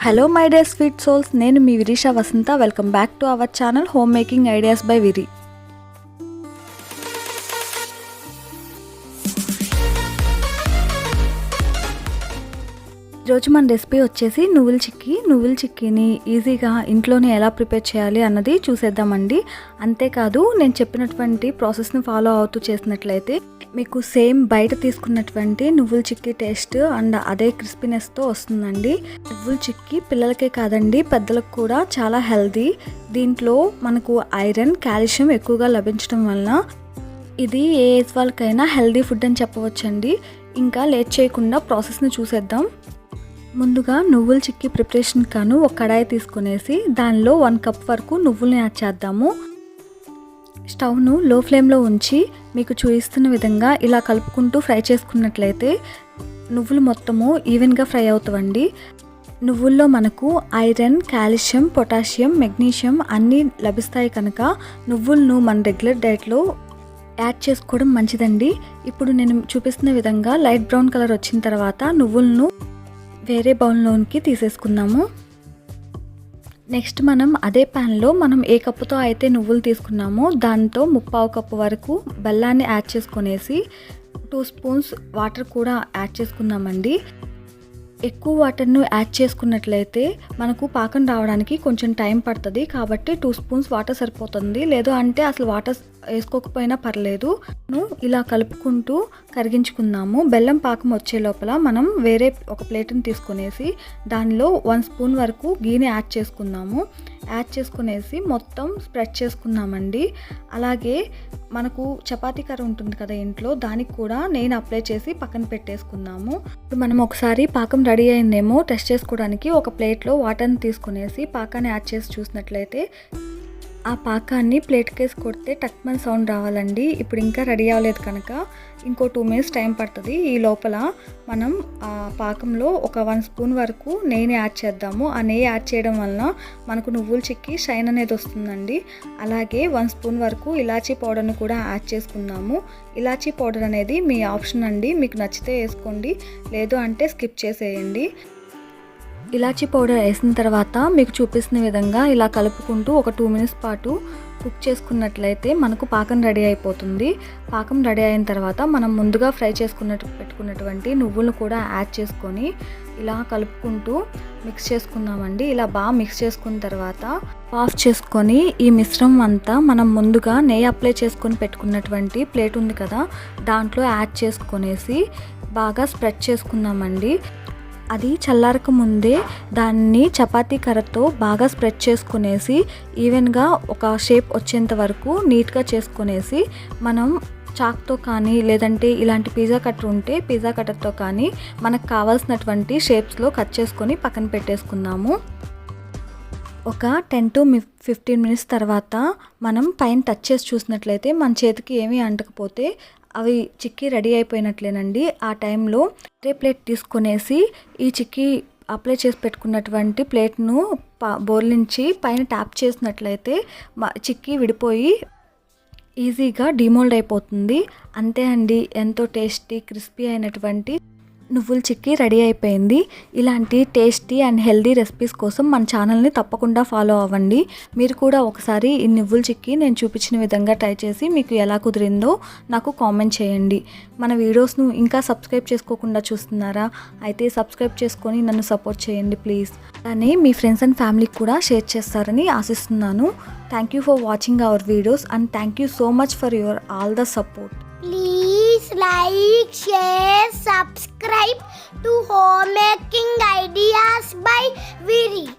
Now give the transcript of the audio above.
Hello my dear sweet souls నేను మీ Virisha Vasantha. Welcome back to our channel home making ideas by Viri ఈరోజు మన recipe వచ్చేసి నువ్వుల చిక్కీ. నువ్వుల చిక్కీని ఈజీగా ఇంట్లోనే ఎలా ప్రిపేర్ చేయాలి అన్నది చూసేద్దామండి. అంతేకాదు నేను చెప్పినటువంటి ప్రాసెస్ని ఫాలో అవుతూ చేసినట్లయితే మీకు సేమ్ బయట తీసుకున్నటువంటి నువ్వుల చిక్కీ టేస్ట్ అండ్ అదే క్రిస్పీనెస్తో వస్తుందండి. నువ్వుల చిక్కీ పిల్లలకే కాదండి పెద్దలకు కూడా చాలా హెల్దీ దీంట్లో మనకు ఐరన్ కాల్షియం ఎక్కువగా లభించడం వలన ఇది ఏ ఏజ్ వాళ్ళకైనా హెల్దీ ఫుడ్ అని చెప్పవచ్చండి. ఇంకా లేట్ చేయకుండా ప్రాసెస్ని చూసేద్దాం. ముందుగా నువ్వుల చిక్కీ ప్రిపరేషన్ కాను ఒక కడాయి తీసుకునేసి దానిలో వన్ కప్ వరకు నువ్వుల్ని యాడ్ చేద్దాము. స్టవ్ను లో ఫ్లేమ్లో ఉంచి మీకు చూపిస్తున్న విధంగా ఇలా కలుపుకుంటూ ఫ్రై చేసుకున్నట్లయితే నువ్వులు మొత్తము ఈవెన్గా ఫ్రై అవుతావండి. నువ్వుల్లో మనకు ఐరన్ కాల్షియం పొటాషియం మెగ్నీషియం అన్నీ లభిస్తాయి కనుక నువ్వులను మన రెగ్యులర్ డైట్లో యాడ్ చేసుకోవడం మంచిదండి. ఇప్పుడు నేను చూపిస్తున్న విధంగా లైట్ బ్రౌన్ కలర్ వచ్చిన తర్వాత నువ్వులను వేరే బౌల్లోనికి తీసేసుకుందాము. నెక్స్ట్ మనం అదే ప్యాన్లో మనం ఏ కప్పుతో అయితే నువ్వులు తీసుకున్నామో దాంతో ముప్పావు కప్పు వరకు బెల్లాన్ని యాడ్ చేసుకొనేసి టూ స్పూన్స్ వాటర్ కూడా యాడ్ చేసుకుందామండి ఎక్కువ వాటర్ను యాడ్ చేసుకున్నట్లయితే మనకు పాకం రావడానికి కొంచెం టైం పడుతుంది. కాబట్టి టూ స్పూన్స్ వాటర్ సరిపోతుంది. లేదు అంటే అసలు వాటర్ వేసుకోకపోయినా పర్లేదు. ఇలా కలుపుకుంటూ కరిగించుకుందాము. బెల్లం పాకం వచ్చే లోపల మనం వేరే ఒక ప్లేట్ని తీసుకునేసి దానిలో వన్ స్పూన్ వరకు గీని యాడ్ చేసుకుందాము. యాడ్ చేసుకునేసి మొత్తం స్ప్రెడ్ చేసుకున్నామండి. అలాగే మనకు చపాతీ కర్ర ఉంటుంది కదా ఇంట్లో దానికి కూడా నేను అప్లై చేసి పక్కన పెట్టేసుకున్నాము. ఇప్పుడు మనం ఒకసారి పాకం రెడీ అయిందేమో టెస్ట్ చేసుకోవడానికి ఒక ప్లేట్లో వాటర్ని తీసుకునేసి పాకాన్ని యాడ్ చేసి చూసినట్లయితే ఆ పాకాన్ని ప్లేట్ కేసి కొడితే టక్మన్ సౌండ్ రావాలండి. ఇప్పుడు ఇంకా రెడీ అవ్వలేదు కనుక ఇంకో టూ మినిట్స్ టైం పడుతుంది. ఈ లోపల మనం ఆ పాకంలో ఒక వన్ స్పూన్ వరకు నెయ్యిని యాడ్ చేద్దాము. ఆ నెయ్యి యాడ్ చేయడం వలన మనకు నువ్వులు చిక్కి షైన్ అనేది వస్తుందండి. అలాగే వన్ స్పూన్ వరకు ఇలాచీ పౌడర్ని కూడా యాడ్ చేసుకుందాము. ఇలాచీ పౌడర్ అనేది మీ ఆప్షన్ అండి. మీకు నచ్చితే వేసుకోండి. లేదు అంటే స్కిప్ చేసేయండి. ఇలాచీ పౌడర్ వేసిన తర్వాత మీకు చూపిస్తున్న విధంగా ఇలా కలుపుకుంటూ ఒక టూ మినిట్స్ పాటు కుక్ చేసుకున్నట్లయితే మనకు పాకం రెడీ అయిపోతుంది. పాకం రెడీ అయిన తర్వాత మనం ముందుగా ఫ్రై చేసుకున్నట్టు పెట్టుకున్నటువంటి నువ్వులను కూడా యాడ్ చేసుకొని ఇలా కలుపుకుంటూ మిక్స్ చేసుకుందామండి. ఇలా బాగా మిక్స్ చేసుకున్న తర్వాత ఆఫ్ చేసుకొని ఈ మిశ్రమం అంతా మనం ముందుగా నెయ్యి అప్లై చేసుకొని పెట్టుకున్నటువంటి ప్లేట్ ఉంది కదా దాంట్లో యాడ్ చేసుకొనేసి బాగా స్ప్రెడ్ చేసుకుందామండి. అది చల్లారక ముందే దాన్ని చపాతీ కర్రతో బాగా స్ప్రెడ్ చేసుకునేసి ఈవెన్గా ఒక షేప్ వచ్చేంత వరకు నీట్గా చేసుకునేసి మనం చాక్తో కానీ లేదంటే ఇలాంటి పిజ్జా కట్టర్ ఉంటే పిజ్జా కట్టర్తో కానీ మనకు కావాల్సినటువంటి షేప్స్లో కట్ చేసుకొని పక్కన పెట్టేసుకుందాము. ఒక టెన్ టు ఫిఫ్టీన్ మినిట్స్ తర్వాత మనం పైన టచ్ చేసి చూసినట్లయితే మన చేతికి ఏమీ అంటకపోతే అవి చిక్కీ రెడీ అయిపోయినట్లేనండి. ఆ టైంలో అదే ప్లేట్ తీసుకునేసి ఈ చిక్కీ అప్లై చేసి పెట్టుకున్నటువంటి ప్లేట్ను పా బోర్లించి పైన ట్యాప్ చేసినట్లయితే చిక్కీ విడిపోయి ఈజీగా డిమోల్డ్ అయిపోతుంది. అంతే అండి. ఎంతో టేస్టీ క్రిస్పీ అయినటువంటి నువ్వుల చిక్కీ రెడీ అయిపోయింది. ఇలాంటి టేస్టీ అండ్ హెల్దీ రెసిపీస్ కోసం మన ఛానల్ని తప్పకుండా ఫాలో అవ్వండి. మీరు కూడా ఒకసారి ఈ నువ్వుల చిక్కీ నేను చూపించిన విధంగా ట్రై చేసి మీకు ఎలా కుదిరిందో నాకు కామెంట్ చేయండి. మన వీడియోస్ను ఇంకా సబ్స్క్రైబ్ చేసుకోకుండా చూస్తున్నారా? అయితే సబ్స్క్రైబ్ చేసుకొని నన్ను సపోర్ట్ చేయండి ప్లీజ్. అలానే మీ ఫ్రెండ్స్ అండ్ ఫ్యామిలీకి కూడా షేర్ చేస్తారని ఆశిస్తున్నాను. Thank you for watching our videos and thank you so much for your all the support. Please like, share, subscribe to Homemaking Ideas by Viri.